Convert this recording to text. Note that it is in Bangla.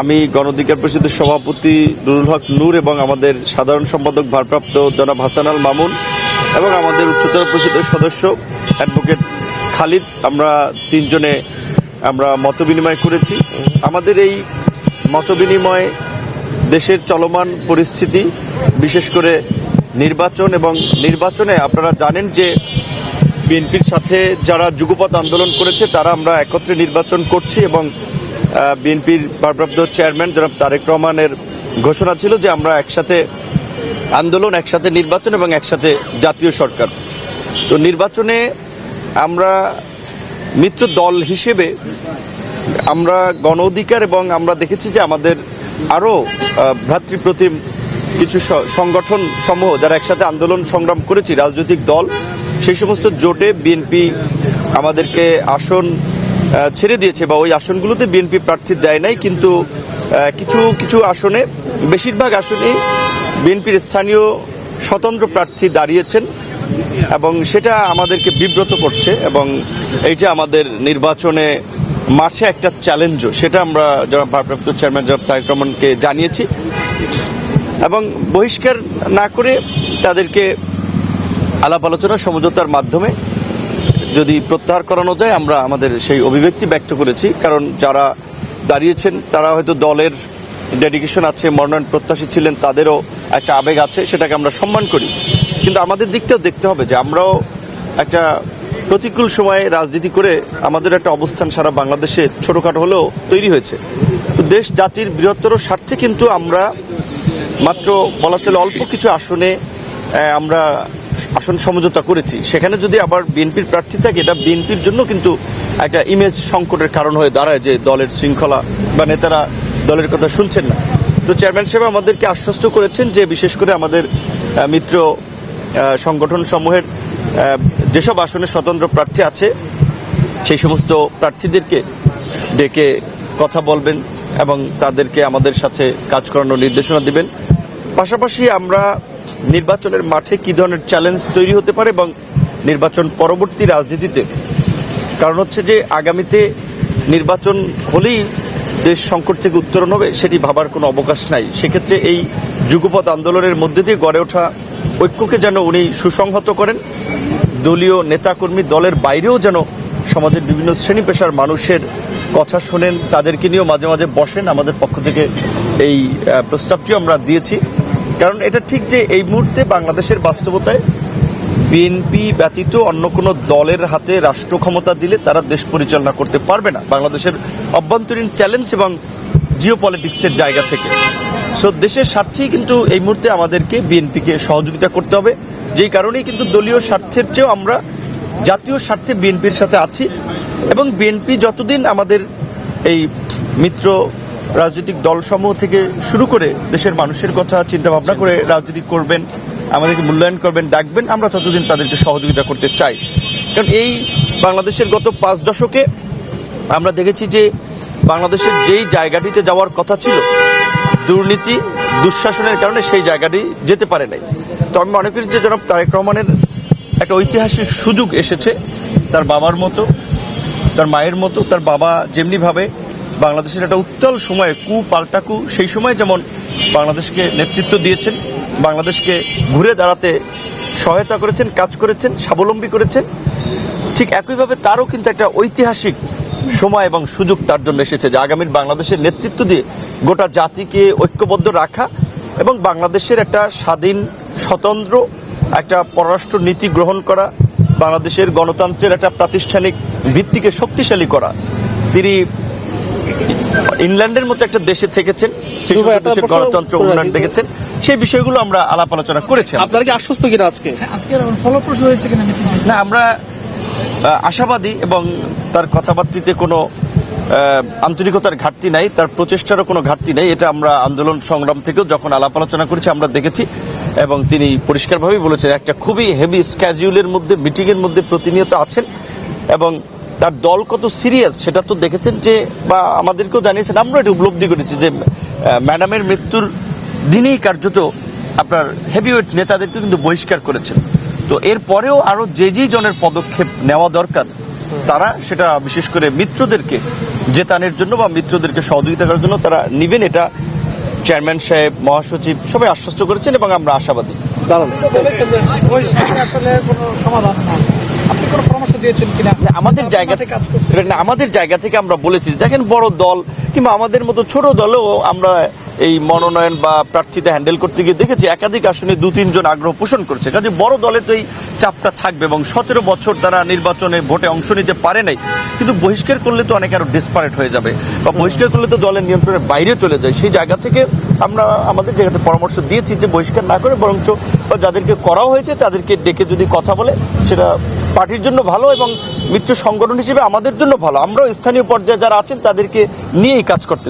আমি গণধিকার পরিষদের সভাপতি নুরুল হক নূর এবং আমাদের সাধারণ সম্পাদক ভারপ্রাপ্ত জনাব হাসান আল মামুন এবং আমাদের উচ্চতর পরিষদের সদস্য অ্যাডভোকেট খালিদ। আমরা তিনজনে আমরা মতবিনিময় করেছি। আমাদের এই মত মতবিনিময় দেশের চলমান পরিস্থিতি, বিশেষ করে নির্বাচন এবং নির্বাচনে আপনারা জানেন যে বিএনপির সাথে যারা যুগপথ আন্দোলন করেছে, তারা আমরা একত্রে নির্বাচন করছি এবং বিএনপির ভারপ্রাপ্ত চেয়ারম্যান জনাব তারেক রহমানের ঘোষণা ছিল যে আমরা একসাথে আন্দোলন, একসাথে নির্বাচন এবং একসাথে জাতীয় সরকার। তো নির্বাচনে আমরা মিত্র দল হিসেবে আমরা গণ অধিকার এবং আমরা দেখেছি যে আমাদের আরও ভ্রাতৃপ্রতিম কিছু সংগঠন সমূহ যারা একসাথে আন্দোলন সংগ্রাম করেছি, রাজনৈতিক দল, সেই সমস্ত জোটে বিএনপি আমাদেরকে আসন ছেড়ে দিয়েছে বা ওই আসনগুলোতে বিএনপি প্রার্থী দেয় নাই, কিন্তু কিছু কিছু আসনে, বেশিরভাগ আসনে বিএনপির স্থানীয় স্বতন্ত্র প্রার্থী দাঁড়িয়েছেন এবং সেটা আমাদেরকে বিব্রত করছে এবং এইটা আমাদের নির্বাচনে মাঠে একটা চ্যালেঞ্জও, সেটা আমরা যারা ভারপ্রাপ্ত চেয়ারম্যান জনাব তারেক রহমানকে জানিয়েছি এবং বহিষ্কার না করে তাদেরকে আলাপ আলোচনা সমঝোতার মাধ্যমে যদি প্রত্যাহার করানো যায়, আমরা আমাদের সেই অভিব্যক্তি ব্যক্ত করেছি। কারণ যারা দাঁড়িয়েছেন, তারা হয়তো দলের ডেডিকেশন আছে, মনোনয়ন প্রত্যাশী ছিলেন, তাদেরও একটা আবেগ আছে, সেটাকে আমরা সম্মান করি। কিন্তু আমাদের দিকটাও দেখতে হবে যে আমরাও একটা প্রতিকূল সময়ে রাজনীতি করে আমাদের একটা অবস্থান সারা বাংলাদেশে ছোটোখাটো হলেও তৈরি হয়েছে। তো দেশ, জাতির বৃহত্তর স্বার্থে কিন্তু আমরা মাত্র বলা চলে অল্প কিছু আসনে আমরা আসন সমঝোতা করেছি। সেখানে যদি আবার বিএনপির প্রার্থী থাকে, এটা বিএনপির জন্য কিন্তু একটা ইমেজ সংকটের কারণ হয়ে দাঁড়ায় যে দলের শৃঙ্খলা বা নেতারা দলের কথা শুনছেন না। তো চেয়ারম্যান সাহেব আমাদেরকে আশ্বস্ত করেছেন যে বিশেষ করে আমাদের মিত্র সংগঠন সমূহের যেসব আসনে স্বতন্ত্র প্রার্থী আছে, সেই সমস্ত প্রার্থীদেরকে ডেকে কথা বলবেন এবং তাদেরকে আমাদের সাথে কাজ করানোর নির্দেশনা দিবেন। পাশাপাশি আমরা নির্বাচনের মাঠে কি ধরনের চ্যালেঞ্জ তৈরি হতে পারে এবং নির্বাচন পরবর্তী রাজনীতিতে? কারণ হচ্ছে যে আগামীতে নির্বাচন হলেই দেশ সংকট থেকে উত্তরণ হবে, সেটি ভাবার কোনো অবকাশ নাই। সেক্ষেত্রে এই যুগপথ আন্দোলনের মধ্যে দিয়ে গড়ে ওঠা ঐক্যকে যেন উনি সুসংহত করেন, দলীয় নেতাকর্মী দলের বাইরেও যেন সমাজের বিভিন্ন শ্রেণি পেশার মানুষের কথা শোনেন, তাদেরকে নিয়েও মাঝে মাঝে বসেন। আমাদের পক্ষ থেকে এই প্রস্তাবটিও আমরা দিয়েছি। কারণ এটা ঠিক যে এই মুহূর্তে বাংলাদেশের বাস্তবতায় বিএনপি ব্যতীত অন্য কোনো দলের হাতে রাষ্ট্র ক্ষমতা দিলে তারা দেশ পরিচালনা করতে পারবে না। বাংলাদেশের অভ্যন্তরীণ চ্যালেঞ্জ এবং জিও পলিটিক্সের জায়গা থেকে। সো দেশের স্বার্থেই কিন্তু এই মুহূর্তে আমাদেরকে বিএনপিকে সহযোগিতা করতে হবে। যেই কারণেই কিন্তু দলীয় স্বার্থের চেয়েও আমরা জাতীয় স্বার্থে বিএনপির সাথে আছি। এবং বিএনপি যতদিন আমাদের এই মিত্র রাজনৈতিক দলসমূহ থেকে শুরু করে দেশের মানুষের কথা চিন্তা ভাবনা করে রাজনীতি করবেন, আমাদেরকে মূল্যায়ন করবেন, ডাকবেন, আমরা ততদিন তাদেরকে সহযোগিতা করতে চাই। কারণ এই বাংলাদেশের গত পাঁচ দশকে আমরা দেখেছি যে বাংলাদেশের যেই জায়গাটিতে যাওয়ার কথা ছিল, দুর্নীতি, দুঃশাসনের কারণে সেই জায়গাটি যেতে পারে নাই। তো আমি মনে করি যে জনাব, তারেক রহমানের একটা ঐতিহাসিক সুযোগ এসেছে, তার বাবার মতো, তার মায়ের মতো, তার বাবা যেমনিভাবে বাংলাদেশের একটা উত্তাল সময়ে কু পাল্টাকু সেই সময় যেমন বাংলাদেশকে নেতৃত্ব দিয়েছেন, বাংলাদেশকে ঘুরে দাঁড়াতে সহায়তা করেছেন, কাজ করেছেন, স্বাবলম্বী করেছেন, ঠিক একইভাবে তারও কিন্তু একটা ঐতিহাসিক সময় এবং সুযোগ তার জন্য এসেছে যে আগামীর বাংলাদেশের নেতৃত্ব দিয়ে গোটা জাতিকে ঐক্যবদ্ধ রাখা এবং বাংলাদেশের একটা স্বাধীন, স্বতন্ত্র একটা পররাষ্ট্র নীতি গ্রহণ করা, বাংলাদেশের গণতন্ত্রের একটা প্রাতিষ্ঠানিক ভিত্তিকে শক্তিশালী করা। তিনি ইংল্যান্ডের মতো একটা দেশে থেকেছেন সেই সময় দেশের গণতন্ত্র উন্নয়ন দেখেছেন সেই বিষয়গুলো আমরা আলাপ আলোচনা করেছি আপনারা কি আশ্বস্ত কিনা আজকে? ফলপ্রসূ হয়েছে কিনা না। আমরা আশাবাদী এবং তার কথাবার্তিতে কোনো আন্তরিকতার ঘাটতি নাই তার প্রচেষ্টারও কোনো ঘাটতি নেই। এটা আমরা আন্দোলন সংগ্রাম থেকেও যখন আলাপ আলোচনা করেছি আমরা দেখেছি এবং তিনি পরিষ্কারভাবেই বলেছেন একটা খুবই হেভি স্ক্যাজুলের মধ্যে মিটিংয়ের মধ্যে প্রতিনিয়ত আছেন এবং তার দল কত সিরিয়াস সেটা তো দেখেছেন যে বা আমাদেরকেও জানিয়েছেন আমরা এটা উপলব্ধি করেছি যে ম্যাডামের মৃত্যুর দিনেই কার্যত আপনার হেভিওয়েট নেতাদেরকে কিন্তু বহিষ্কার করেছেন। তো এরপরেও আরও যে যে জনের পদক্ষেপ নেওয়া দরকার তারা সেটা বিশেষ করে মিত্রদেরকে জেতানের জন্য বা মিত্রদেরকে সহযোগিতা করার জন্য তারা নিবেন এটা চেয়ারম্যান সাহেব মহাসচিব সবাই আশ্বস্ত করেছেন এবং আমরা আশাবাদী। দাঁড়ান কোনো পরামর্শ দিয়েছেন কিনা? আমাদের জায়গা মাঠে কাজ করছে না, আমাদের জায়গা থেকে আমরা বলেছি দেখেন বড় দল কিংবা আমাদের মতো ছোট দলেও আমরা এই মনোনয়ন বা প্রার্থীতা হ্যান্ডেল করতে গিয়ে দেখেছি একাধিক আসনে দু তিনজন আগ্রহ পোষণ করছে। কাজে বড় দলে তো এই চাপটা থাকবে এবং সতেরো বছর তারা নির্বাচনে ভোটে অংশ নিতে পারে নাই। কিন্তু বহিষ্কার করলে তো অনেক আরও ডিসপারেট হয়ে যাবে বা বহিষ্কার করলে তো দলের নিয়ন্ত্রণের বাইরে চলে যায়। সেই জায়গা থেকে আমরা আমাদের জায়গাতে পরামর্শ দিয়েছি যে বহিষ্কার না করে বরঞ্চ বা যাদেরকে করা হয়েছে তাদেরকে ডেকে যদি কথা বলে সেটা পার্টির জন্য ভালো এবং মিত্র সংগঠন হিসেবে আমাদের জন্য ভালো আমরাও স্থানীয় পর্যায়ে যারা আছেন, তাদেরকে নিয়েই কাজ করতে।